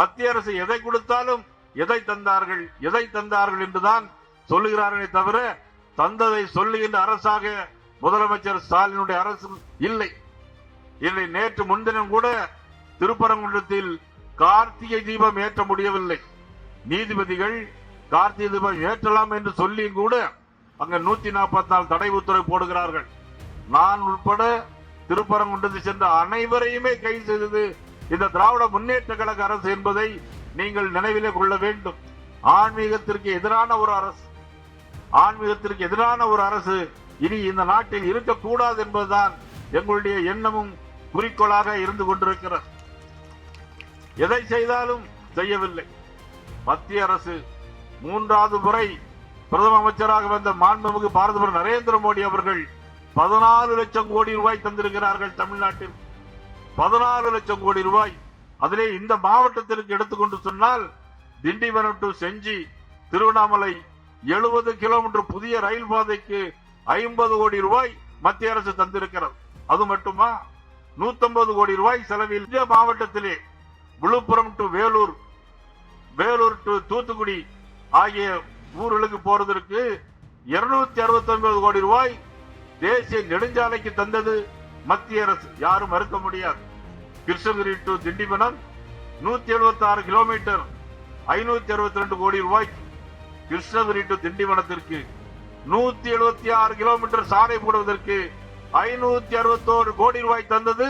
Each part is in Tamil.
மத்திய அரசு எதை கொடுத்தாலும் எதை தந்தார்கள் எதை தந்தார்கள் என்றுதான் சொல்லுகிறார்களே தவிர தந்ததை சொல்லுகின்ற அரசாக முதலமைச்சர் ஸ்டாலினுடைய அரசு இல்லை. இல்லை நேற்று முன்தினம் கூட திருப்பரங்குன்றத்தில் கார்த்திகை தீபம் ஏற்ற முடியவில்லை. நீதிபதிகள் கார்த்திகை தீபம் ஏற்றலாம் என்று சொல்லியும் கூட அங்க நூத்தி நாற்பத்தி நாலு தடை உத்தரவு போடுகிறார்கள். நான் உட்பட திருப்பரங்குன்றத்தை சென்ற அனைவரையுமே கைது செய்தது இந்த திராவிட முன்னேற்ற கழக அரசு என்பதை நீங்கள் நினைவிலே கொள்ள வேண்டும். ஆன்மீகத்திற்கு எதிரான ஒரு அரசு. ஆன்மீகத்திற்கு எதிரான ஒரு அரசு இனி இந்த நாட்டில் இருக்கக்கூடாது என்பதுதான் எங்களுடைய எண்ணமும் குறிக்கோளாக இருந்து கொண்டிருக்கிறது. எதை செய்தாலும் செய்யவில்லை. மத்திய அரசு மூன்றாவது முறை பிரதம அமைச்சராக வந்த மாண்புமிகு பாரத நரேந்திர மோடி அவர்கள் பதினாலு லட்சம் கோடி ரூபாய் தந்திருக்கிறார்கள் தமிழ்நாட்டில். பதினாறு லட்சம் கோடி ரூபாய். அதிலே இந்த மாவட்டத்திற்கு எடுத்துக்கொண்டு சொன்னால் திண்டிவனம் டு செஞ்சி திருவண்ணாமலை எழுபது கிலோமீட்டர் புதிய ரயில் பாதைக்கு ஐம்பது கோடி ரூபாய் மத்திய அரசு தந்திருக்கிறது. அது மட்டுமா? 150 கோடி ரூபாய் செலவில் இந்த மாவட்டத்திலே விழுப்புரம் டு வேலூர் வேலூர் டு தூத்துக்குடி ஆகிய ஊர்களுக்கு போறதற்கு 269 அறுபத்தி கோடி ரூபாய் தேசிய நெடுஞ்சாலைக்கு தந்தது மத்திய அரசு. யாரும் மறுக்க முடியாது. கிருஷ்ணகிரி டு திண்டிவனம் 176 எழுபத்தி ஆறு கிலோமீட்டர் ஐநூத்தி அறுபத்தி ரெண்டு கோடி ரூபாய் கிருஷ்ணகிரி டு திண்டிவனத்திற்கு 176 எழுபத்தி ஆறு கிலோமீட்டர் சாலை போடுவதற்கு ஐநூத்தி அறுபத்தோரு கோடி ரூபாய் தந்தது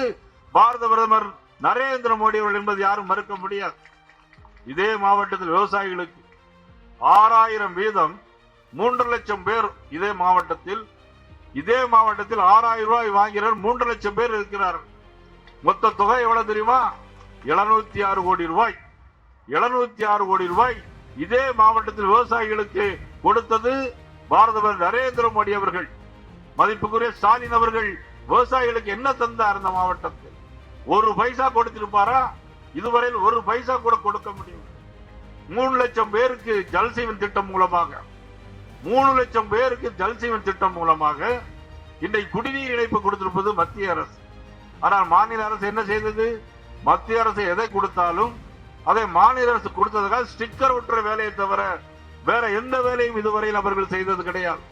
பாரத பிரதமர் நரேந்திர மோடி அவர்கள் என்பது யாரும் மறுக்க முடியாது. இதே மாவட்டத்தில் விவசாயிகளுக்கு ஆறாயிரம் வீதம் மூன்று லட்சம் பேர் இதே மாவட்டத்தில் இதே மாவட்டத்தில் ஆறாயிரம் ரூபாய் வாங்கிறார் மூன்று லட்சம் பேர் இருக்கிறார்கள். மொத்த தொகை எவ்வளவு தெரியுமா? எழுநூத்தி ஆறு கோடி ரூபாய். எழுநூத்தி ஆறு கோடி ரூபாய். இதே மாவட்டத்தில் விவசாயிகளுக்கு கொடுத்தது பாரத நரேந்திர மோடி அவர்கள். மதிப்புக்குரிய ஸ்டாலின் அவர்கள் விவசாயிகளுக்கு என்ன தந்தார் இந்த மாவட்டத்தில்? ஒரு பைசா கொடுத்திருப்பாரா? இதுவரையில் ஒரு பைசா கூட கொடுக்க முடியும் மூணு லட்சம் பேருக்கு ஜல்சீவன் திட்டம் மூலமாக மூணு லட்சம் பேருக்கு ஜல்சீவன் திட்டம் மூலமாக இன்றைக்கு குடிநீர் இணைப்பு கொடுத்திருப்பது மத்திய அரசு. ஆனால் மாநில அரசு என்ன செய்தது? மத்திய அரசு எதை கொடுத்தாலும் அதை மாநில அரசு கொடுத்ததுக்காக ஸ்டிக்கர் ஒட்டுற வேலையை தவிர வேற எந்த வேலையும் இதுவரையில் அவர்கள் செய்தது கிடையாது.